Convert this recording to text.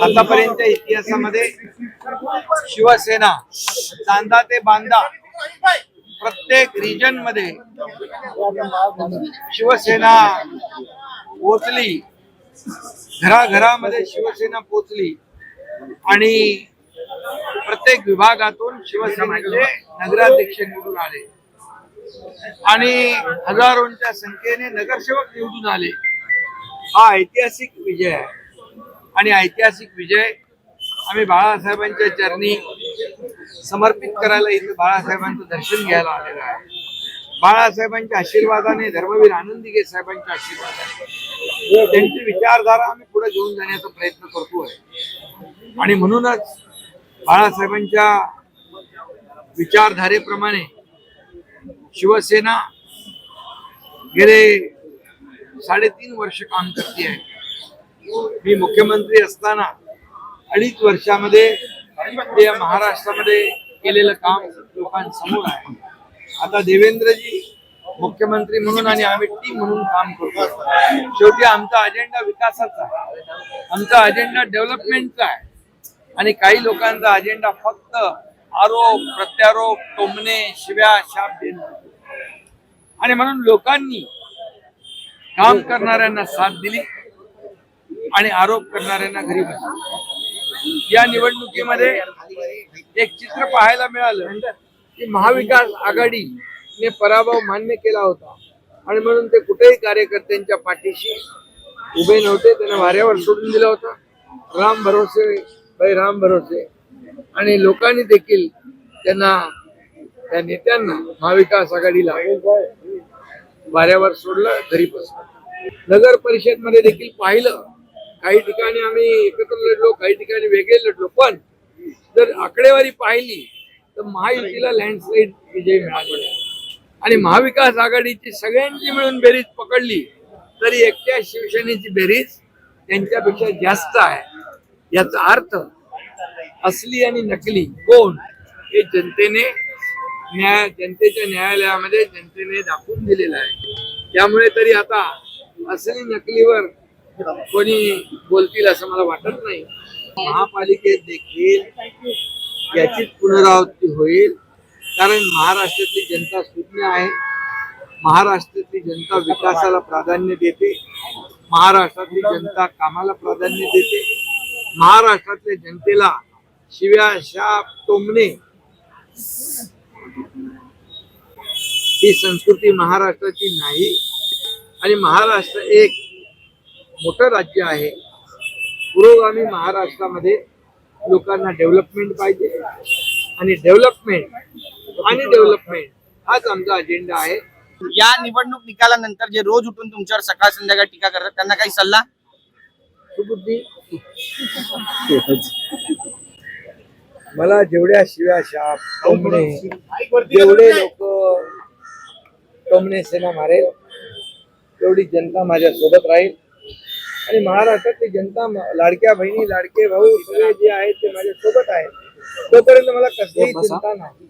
आतापर्यंतच्या इतिहासामध्ये शिवसेना चांदा ते बांदा प्रत्येक रिजनमध्ये शिवसेना पोचली घराघरामध्ये शिवसेना पोचली आणि प्रत्येक विभागातून शिवसेनेचे नगराध्यक्ष निवडून आले. आणि हजारोंच्या संख्येने नगरसेवक निवडून आले. हा ऐतिहासिक विजय आहे. आणि ऐतिहासिक विजय आम्ही बाळासाहेबांच्या चरणी समर्पित करायला इथे बाळासाहेबांचं दर्शन घ्यायला आलेलं आहे. बाळासाहेबांच्या आशीर्वादाने धर्मवीर आनंदीगे साहेबांच्या आशीर्वादाने त्यांची विचारधारा आम्ही पुढे घेऊन जाण्याचा प्रयत्न करतोय. आणि म्हणूनच बाळासाहेबांच्या विचारधारेप्रमाणे शिवसेना गेले साडेतीन वर्ष काम करते आहे. मी मुख्यमंत्री असताना अडीच वर्षामध्ये या महाराष्ट्रामध्ये केलेलं काम लोकांसमोर आहे. आता देवेंद्रजी मुख्यमंत्री म्हणून आणि आम्ही टीम म्हणून काम करतो. शेवटी आमचा अजेंडा विकासाचा आहे. आमचा अजेंडा डेव्हलपमेंटचा आहे. आणि काही लोकांचा अजेंडा फक्त आरोप प्रत्यारोप टोमणे शिव्या शाप देणं. आणि म्हणून लोकांनी काम करणाऱ्यांना साथ दिली. आणि आरोप करणाऱ्यांना घरी बसवलं या निवडणुकीमध्ये एक चित्र पाहायला मिळालं की महाविकास आघाडीने पराभव मान्य केला होता. आणि म्हणून ते कुठेही कार्यकर्त्यांच्या पाठीशी उभे नव्हते. त्यांना वाऱ्यावर सोडून दिलं होतं. राम भरोसे भाई राम भरोसे. आणि लोकांनी देखील त्यांना त्या नेत्यांना महाविकास आघाडीला वाऱ्यावर सोडलं घरी बसलं. नगर परिषदमध्ये देखील पाहिलं काही ठिकाणी आम्ही एकत्र लढलो काही ठिकाणी वेगळे लढलो. पण जर आकडेवारी पाहिली तर महायुतीला लँडस्लाईड विजय मिळालेला आणि महाविकास आघाडीची सगळ्यांची मिळून बेरीज पकडली तरी एकट्या शिवसेनेची बेरीज त्यांच्यापेक्षा जास्त आहे. याचा अर्थ असली आणि नकली कोण हे जनतेने न्याय जनतेच्या न्यायालयामध्ये जनतेने दाखवून दिलेलं आहे. त्यामुळे तरी आता असली नकलीवर कोणी बोलतील असं मला वाटत नाही. महापालिकेत देखील याचीच पुनरावृत्ती होईल. कारण महाराष्ट्रातली जनता सुज्ञ आहे. महाराष्ट्रातली जनता विकासाला प्राधान्य देते. महाराष्ट्रातली जनता कामाला प्राधान्य देते. महाराष्ट्रातल्या जनतेला शिव्या शाप टोमणे ही संस्कृती महाराष्ट्राची नाही. आणि महाराष्ट्र एक मोठं राज्य आहे. पुरोगामी महाराष्ट्रामध्ये लोकांना डेव्हलपमेंट पाहिजे आणि डेव्हलपमेंट आणि डेव्हलपमेंट हाच आमचा अजेंडा आहे. या निवडणूक निकालानंतर जे रोज उठून तुमच्यावर सकाळ संध्याकाळ टीका करतात त्यांना काही सल्ला? सुबुद्धी. मला जेवढ्या शिव्या शाप टोमणे जेवढे लोक टोमणे सेना मारेल तेवढी जनता माझ्या सोबत राहील. आणि महाराष्ट्रातली जनता लाडक्या बहिणी लाडके भाऊ सगळे जे आहेत ते माझ्या सोबत आहेत. तोपर्यंत मला कसलीही चिंता नाही.